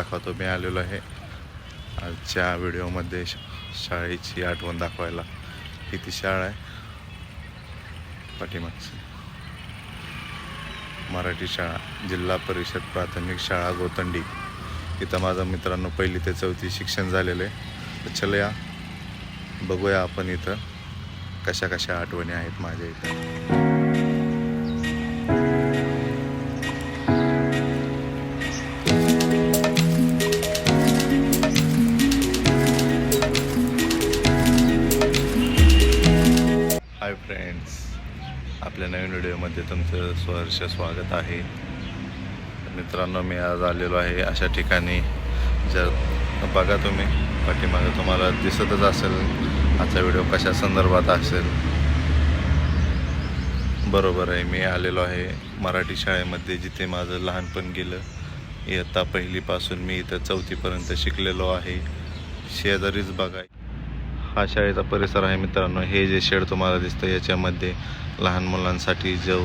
दाखवतो. मी आलेलो आहे आजच्या व्हिडिओमध्ये शाळेची आठवण दाखवायला. ही ती शाळा आहे? पाठीमागची. मराठी शाळा जिल्हा परिषद प्राथमिक शाळा गोतंडी. इथं माझा मित्रांनो पहिली ते चौथी शिक्षण झालेलं आहे. तर चला या. बघूया आपण इथं कशा कशा आठवणी आहेत माझ्या इथं. फ्रेंड्स आपल्या नवीन व्हिडिओमध्ये तुमचं सहर्ष स्वागत आहे. मित्रांनो मी आज आलेलो आहे अशा ठिकाणी. जर बघा तुम्ही पाठीमागं तुम्हाला दिसतच असेल आजचा व्हिडिओ कशा संदर्भात असेल. बरोबर आहे मी आलेलो आहे मराठी शाळेमध्ये जिथे माझं लहानपण गेलं. इयत्ता पहिलीपासून मी इथं चौथीपर्यंत शिकलेलो आहे. शेजारीच बघा. हा शाळेचा परिसर आहे मित्रांनो. हे जे शेड तुम्हाला दिसतं याच्यामध्ये लहान मुलांसाठी जो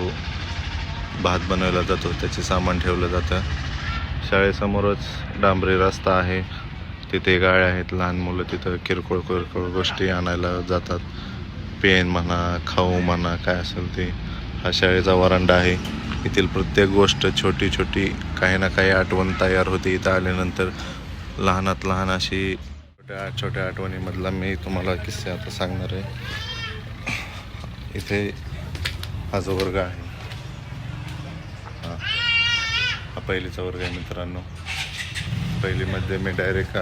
भात बनवला जातो त्याचे सामान ठेवलं जातं. शाळेसमोरच डांबरी रस्ता आहे. तिथे गाड्या आहेत. लहान मुलं तिथं किरकोळ किरकोळ गोष्टी आणायला जातात. पेन म्हणा खाऊ म्हणा काय असेल ते. हा शाळेचा वरांडा आहे. येथील प्रत्येक गोष्ट छोटी छोटी काही ना काही आठवण तयार होते. इथं आल्यानंतर लहानात लहान अशी छोट्या छोट्या आठवणीमधला मी तुम्हाला किस्से आता सांगणार आहे. इथे हा जो वर्ग आहे. हा. हा पहिलीचा वर्ग आहे मित्रांनो. पहिलीमध्ये मी डायरेक्ट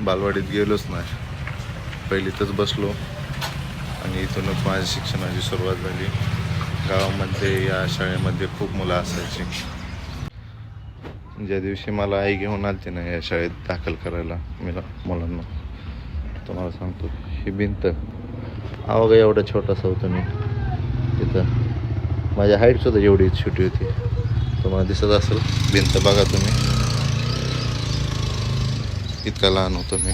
बालवाडीत गेलोच नाही. पहिलीतच बसलो. आणि इथूनच माझ्या शिक्षणाची सुरुवात झाली. गावामध्ये या शाळेमध्ये खूप मुलं असायची. ज्या दिवशी मला आई घेऊन आलते ना या शाळेत दाखल करायला मला मुलांना तुम्हाला सांगतो ही भिंत अवघा एवढा छोटासा होतो मी. तिथं माझ्या हाईटसुद्धा एवढी छोटी होती. तुम्हाला दिसत असेल भिंत बघा तुम्ही. इतका लहान होतो मी.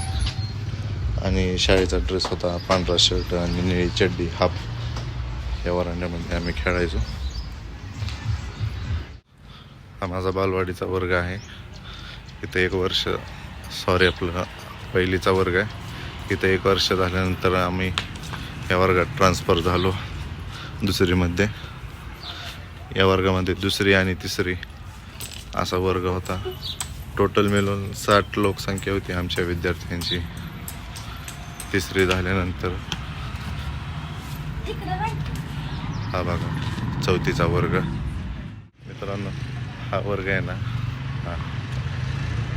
आणि शाळेचा ड्रेस होता पांढरा शर्ट आणि निळी चड्डी हाफ या वरांड्यामध्ये आम्ही खेळायचो. हा माझा बालवाडीचा वर्ग आहे. इथं एक वर्ष सॉरी आपलं पहिलीचा वर्ग आहे. इथं एक वर्ष झाल्यानंतर आम्ही या वर्गात ट्रान्सफर झालो दुसरीमध्ये. या वर्गामध्ये दुसरी आणि तिसरी असा वर्ग होता. टोटल मिळून साठ लोकसंख्या होती आमच्या विद्यार्थ्यांची. तिसरी झाल्यानंतर हा बघा चौथीचा वर्ग. मित्रांनो हा वर्ग आहे ना. हां.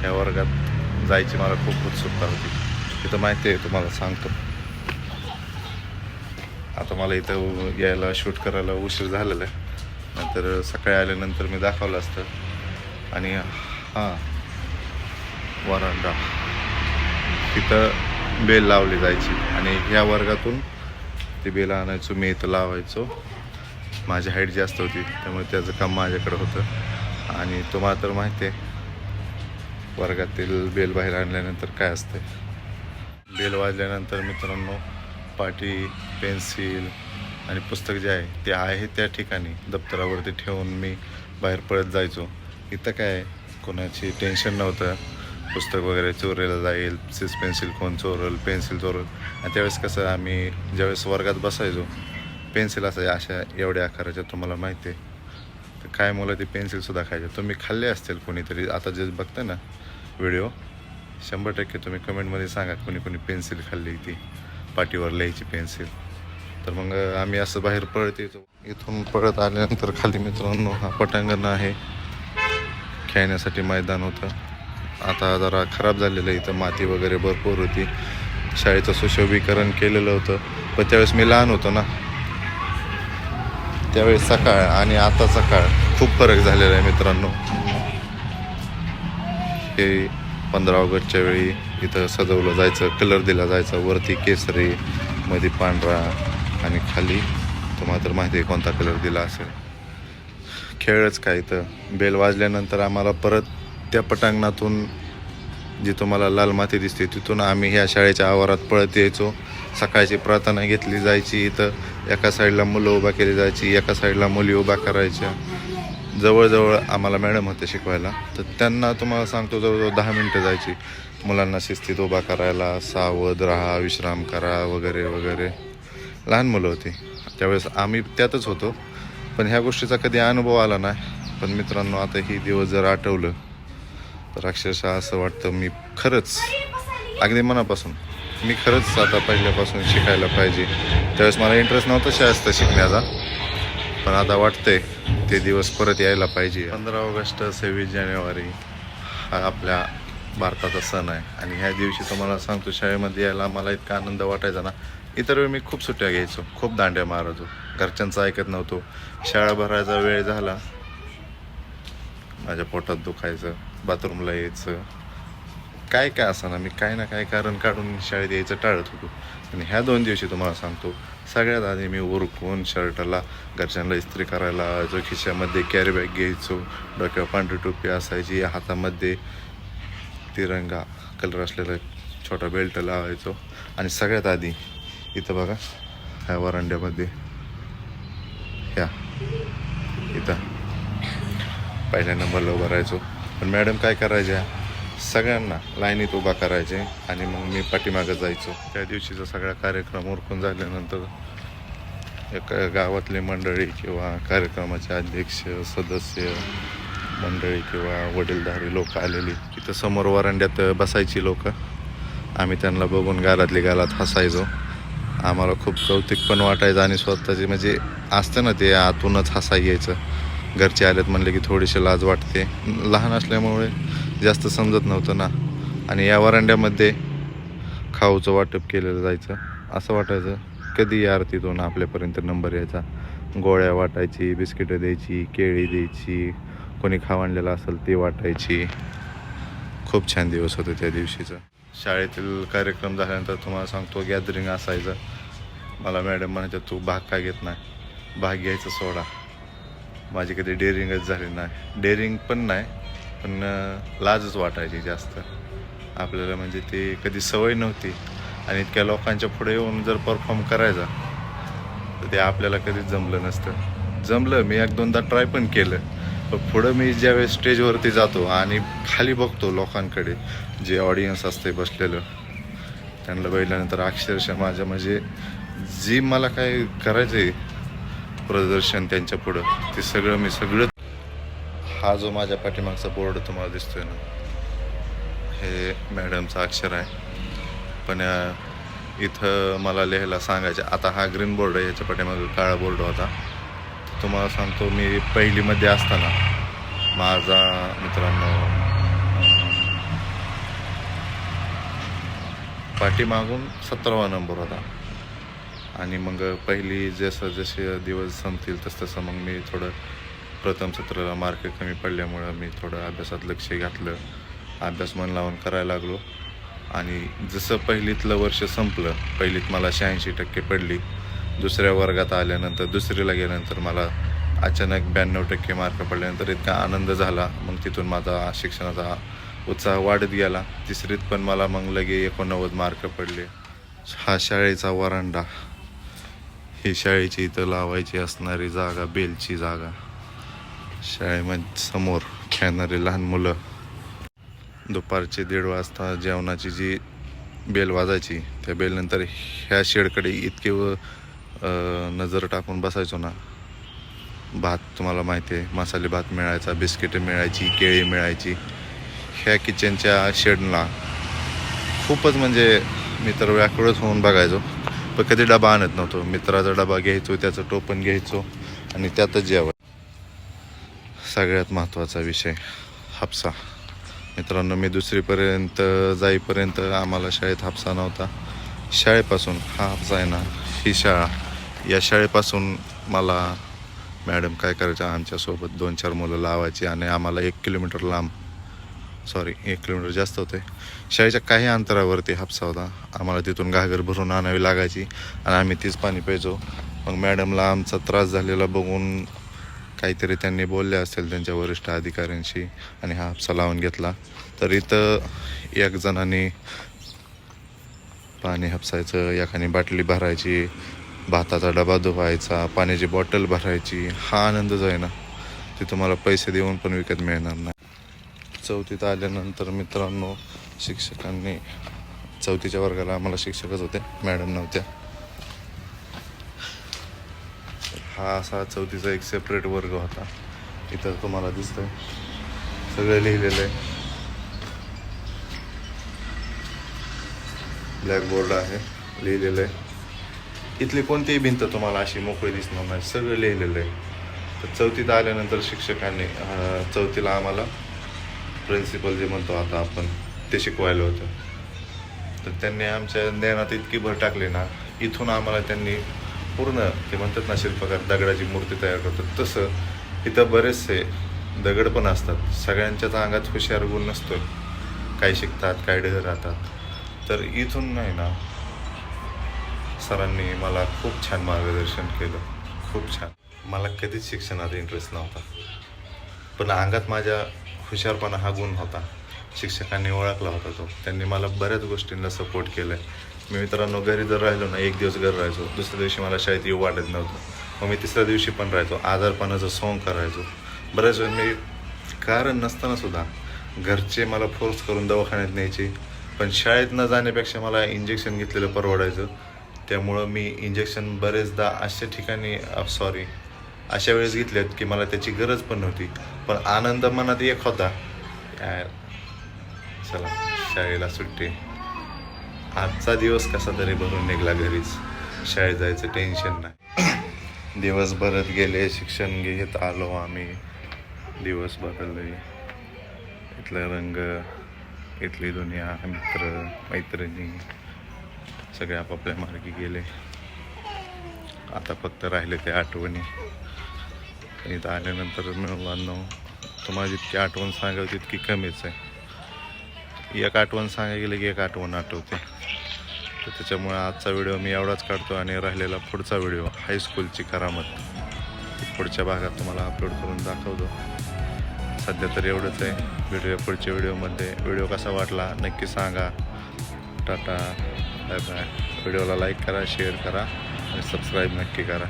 या वर्गात जायची मला खूप उत्सुकता होती. तिथं माहिती आहे तुम्हाला सांगतो. आता मला इथं यायला शूट करायला उशीर झालेला आहे. नंतर सकाळी आल्यानंतर मी दाखवलं असतं. आणि हां वरांडा. तिथं बेल लावली जायची. आणि ह्या वर्गातून ती बेल आणायचो मी इथं लावायचो. माझी हाईट जास्त होती त्यामुळे त्याचं काम माझ्याकडे होतं. आणि तुम्हाला तर माहिती आहे वर्गातील बेल बाहेर आणल्यानंतर काय असते? बेल वाजल्यानंतर मित्रांनो पाटी पेन्सिल आणि पुस्तक जे आहे ते आहे त्या ठिकाणी. दप्तरावरती ठेवून मी बाहेर पळत जायचो. इथं काय आहे, कोणाची टेन्शन नव्हतं. पुस्तक वगैरे चोरायला जाईल सिस पेन्सिल कोण चोरल पेन्सिल चोरल. आणि त्यावेळेस कसं आम्ही ज्यावेळेस वर्गात बसायचो पेन्सिल असायच्या अशा एवढ्या आकाराच्या तुम्हाला माहिती आहे. तर काय मुलं ते पेन्सिलसुद्धा खायचे. तुम्ही खाल्ले असतील कोणीतरी आता जे बघताय ना व्हिडिओ शंभर टक्के तुम्ही कमेंटमध्ये सांगा कोणी कोणी पेन्सिल खाल्ली ती पाठीवर लिहायची पेन्सिल तर मग आम्ही असं बाहेर पळत येतो. इथून पळत आल्यानंतर खाली मित्रांनो हा पटांगण आहे. खेळण्यासाठी मैदान होतं. आता जरा खराब झालेलं आहे इथं माती वगैरे भरपूर होती. शाळेचं सुशोभीकरण केलेलं होतं. पण त्यावेळेस मी लहान होतो ना. त्यावेळेस सकाळ आणि आताचा काळ. खूप फरक झालेला आहे मित्रांनो. हे पंधरा ऑगस्टच्या वेळी इथं सजवलं जायचं कलर दिला जायचा वरती केसरी मध्ये पांढरा आणि खाली तुम्हाला तर माहिती आहे कोणता कलर दिला असेल. खेळच काय इथं. बेल वाजल्यानंतर आम्हाला परत त्या पटांगणातून जी तुम्हाला लाल माती दिसते तिथून आम्ही ह्या शाळेच्या आवारात पळत यायचो. सकाळची प्रार्थना घेतली जायची इथं. एका साईडला मुलं उभा केली जायची एका साईडला मुली उभा करायच्या. जवळजवळ आम्हाला मॅडम होते शिकवायला. तर त्यांना तुम्हाला सांगतो जवळजवळ दहा मिनटं जायची. मुलांना शिस्तीत उभा करायला सावध राहा विश्राम करा वगैरे वगैरे. लहान मुलं होती. त्यावेळेस आम्ही त्यातच होतो. पण ह्या गोष्टीचा कधी अनुभव आला नाही. पण मित्रांनो आता ही दिवस जर आठवलं तर अक्षरशः असं वाटतं मी खरंच अगदी मनापासून मी खरंच आता पहिल्यापासून शिकायला पाहिजे. त्यावेळेस मला इंटरेस्ट नव्हता शास्त्र शिकण्याचा. पण आता वाटतंय ते दिवस परत यायला पाहिजे. पंधरा ऑगस्ट सव्वीस जानेवारी हा आपल्या भारताचा सण आहे. आणि ह्या दिवशी तुम्हाला सांगतो शाळेमध्ये यायला मला इतका आनंद वाटायचा ना इतर वेळी मी खूप सुट्ट्या घ्यायचो खूप दांड्या मारायचो. घरच्यांचं ऐकत नव्हतो. शाळा भरायचा वेळ झाला. माझ्या पोटात दुखायचं बाथरूमला यायचं. काय काय असं ना मी काय ना काय कारण काढून शाळेत यायचं टाळत होतो. आणि ह्या दोन दिवशी तुम्हाला सांगतो सगळ्यात आधी मी उरकून शर्टाला घरच्यांना इस्त्री करायला जो खिशामध्ये कॅरी बॅग घ्यायचो डोक्यावर पांढरी टोपी असायची हातामध्ये तिरंगा कलर असलेला छोटा बेल्ट लावायचो. आणि सगळ्यात आधी इथं बघा ह्या वरांड्यामध्ये ह्या इथं. पहिल्या नंबरला उभा राहायचो. पण मॅडम काय करायच्या सगळ्यांना लाईनीत उभा करायचे आणि मग मी पाठीमागं जायचो. त्या दिवशीचा सगळा कार्यक्रम उरकून झाल्यानंतर एक गावातली मंडळी किंवा कार्यक्रमाचे अध्यक्ष सदस्य मंडळी किंवा वडीलधारी लोक आलेली. तिथं समोर वरांड्यात बसायची लोक. आम्ही त्यांना बघून गालातली गालात हसायचो. आम्हाला खूप कौतिक पण वाटायचं आणि स्वतःचे म्हणजे असतं ना ते आतूनच हसा यायचं घरचे आलेत म्हणले की थोडीशी लाज वाटते. लहान असल्यामुळे जास्त समजत नव्हतं ना. आणि या वरांड्यामध्ये खाऊचं वाटप केलेलं जायचं. असं वाटायचं कधी या आरतीतून आपल्यापर्यंत नंबर यायचा? गोळ्या वाटायची बिस्किटं द्यायची केळी द्यायची कोणी खाव आणलेलं असेल ते वाटायची. खूप छान दिवस होते त्या दिवशीचं. शाळेतील कार्यक्रम झाल्यानंतर तुम्हाला सांगतो गॅदरिंग असायचं. मला मॅडम म्हणायचं तू भाग का घेत नाही? भाग घ्यायचं सोडा. माझी कधी डेअरिंगच झाली नाही. डेअरिंग पण नाही पण लाजच वाटायची जास्त. आपल्याला म्हणजे ते कधी सवय नव्हती. आणि इतक्या लोकांच्या पुढे येऊन जर परफॉर्म करायचा तर ते आपल्याला कधीच जमलं नसतं. जमलं मी एक दोनदा ट्राय पण केलं. पण पुढं मी ज्यावेळेस स्टेजवरती जातो आणि खाली बघतो लोकांकडे जे ऑडियन्स असते बसलेलं त्यांना बघितल्यानंतर अक्षरशः माझ्या म्हणजे जी मला काय करायचं आहे प्रदर्शन त्यांच्या पुढं ते सगळं मी सगळं हा जो माझ्या पाठीमागचा बोर्ड तुम्हाला दिसतोय ना हे मॅडमचं अक्षर आहे. पण इथं मला लिहायला सांगायचे आता हा ग्रीन बोर्ड आहे याच्या पाठीमागं काळा बोर्ड होता. तुम्हाला सांगतो मी पहिलीमध्ये असताना माझा मित्रांनो पाठीमागून सतरावा नंबर होता. आणि मग पहिली जसं जसे दिवस संपतील तसं तसं मग मी थोडं प्रथम सत्राला मार्क कमी पडल्यामुळं मी थोडं अभ्यासात लक्ष घातलं. अभ्यास मन लावून करायला लागलो. आणि जसं पहिलीतलं वर्ष संपलं पहिलीत मला शहाऐंशी टक्के पडली. दुसऱ्या वर्गात आल्यानंतर दुसरीला गेल्यानंतर मला अचानक ब्याण्णव टक्के मार्क पडल्यानंतर इतका आनंद झाला. मग तिथून माझा शिक्षणाचा उत्साह वाढत गेला. तिसरीत पण मला मग लगे एकोणनव्वद मार्क पडले. हा शाळेचा वरांडा. ही शाळेची इथं लावायची असणारी जागा बेलची जागा. शाळेमध्ये समोर खेळणारे लहान मुलं. दुपारचे दीड वाजता जेवणाची जी बेल वाजायची त्या बेलनंतर ह्या शेडकडे इतके व नजर टाकून बसायचो ना. भात तुम्हाला माहिती आहे मसाले भात मिळायचा बिस्किटं मिळायची केळी मिळायची. ह्या किचनच्या शेडला खूपच म्हणजे मी तर व्याकुळच होऊन बघायचो. पण कधी डबा आणत नव्हतो. मित्राचा डबा घ्यायचो त्याचं टोपण घ्यायचो आणि त्यातच जेवण सगळ्यात महत्त्वाचा विषय हापसा. मित्रांनो मी दुसरीपर्यंत जाईपर्यंत आम्हाला शाळेत हापसा नव्हता. शाळेपासून हा हापसा आहे ना ही शाळा. या शाळेपासून मला मॅडम काय करायच्या आमच्यासोबत दोन चार मुलं लावायची आणि आम्हाला एक किलोमीटर लांब सॉरी एक किलोमीटर जास्त होते. शाळेच्या काही अंतरावरती हापसा होता. आम्हाला तिथून घागर भरून आणावी लागायची आणि आम्ही तीच पाणी प्यायचो. मग मॅडमला आमचा त्रास झालेला बघून काहीतरी त्यांनी बोलले असेल त्यांच्या वरिष्ठ अधिकाऱ्यांशी आणि हा हापसा लावून घेतला. तर इथं एक जणांनी पाणी हापसायचं एकाने बाटली भरायची भाताचा डबा धुवायचा पाण्याची बॉटल भरायची. हा आनंद जो आहे ना ते तुम्हाला पैसे देऊन पण विकत मिळणार नाही. चौथीत आल्यानंतर मित्रांनो शिक्षकांनी चौथीच्या वर्गाला आम्हाला शिक्षकच होते मॅडम नव्हत्या. हा असा चौथीचा एक सेपरेट वर्ग होता. इथं तुम्हाला दिसतंय. सगळं लिहिलेलं आहे. ब्लॅकबोर्ड आहे लिहिलेलं आहे. इथली कोणतीही भिंत तुम्हाला अशी मोकळी दिसणार नाही. सगळं लिहिलेलं आहे. तर चौथीत आल्यानंतर शिक्षकांनी चौथीला आम्हाला प्रिन्सिपल जे म्हणतो आता आपण ते शिकवायला होतं. तर त्यांनी आमच्या ज्ञानात इतकी भर टाकली ना इथून आम्हाला त्यांनी पूर्ण ते म्हणतात ना शिल्पकार दगडाची मूर्ती तयार करतात. तसं इथं बरेचसे दगड पण असतात. सगळ्यांच्याच अंगात हुशार गुण नसतो काही शिकतात काय ढह राहतात. तर इथून नाही ना सरांनी मला खूप छान मार्गदर्शन केलं. खूप छान. मला कधीच शिक्षणात इंटरेस्ट नव्हता. पण अंगात माझ्या हुशारपणा हा गुण होता. शिक्षकांनी ओळखला होता तो. त्यांनी मला बऱ्याच गोष्टींना सपोर्ट केलं आहे मी मित्रांनो घरी जर राहिलो ना एक दिवस घर राहायचो. दुसऱ्या दिवशी मला शाळेत येऊ वाटत नव्हतं. मग मी तिसऱ्या दिवशी पण राहायचो. आजारपणाचं सोंग करायचो. बऱ्याच वेळ मी कारण नसताना सुद्धा घरचे मला फोर्स करून दवाखान्यात न्यायचे. पण शाळेत न जाण्यापेक्षा मला इंजेक्शन घेतलेलं परवडायचं. त्यामुळं मी इंजेक्शन बरेचदा अशा ठिकाणी सॉरी अशा वेळेस घेतल्यात की मला त्याची गरज पण नव्हती. पण आनंद मनात एक होता. चला शाळेला सुट्टी. आजचा दिवस कसा तरी भरून निघला घरीच. शाळेत जायचं टेन्शन नाही. दिवस भरत गेले शिक्षण घेत आलो आम्ही. दिवस बदलले. इथलं रंग इथली दुनिया मित्र मैत्रिणी सगळे आपापल्या मार्गी गेले. आता फक्त राहिले ते आठवणी. इथं आल्यानंतर मुलांना तुम्हाला जितकी आठवण सांगाल तितकी कमीच आहे. एक आठवण सांगायला गेलं की एक आठवण आठवते. तर त्याच्यामुळे आजचा व्हिडिओ मी एवढाच काढतो आणि राहिलेला पुढचा व्हिडिओ हायस्कूलची करामत. पुढच्या भागात तुम्हाला अपलोड करून दाखवतो. सध्या तर एवढंच आहे. व्हिडिओ पुढच्या व्हिडिओमध्ये. व्हिडिओ कसा वाटला नक्की सांगा. टाटा बाय बाय व्हिडिओला लाईक करा शेअर करा आणि सबस्क्राईब नक्की करा.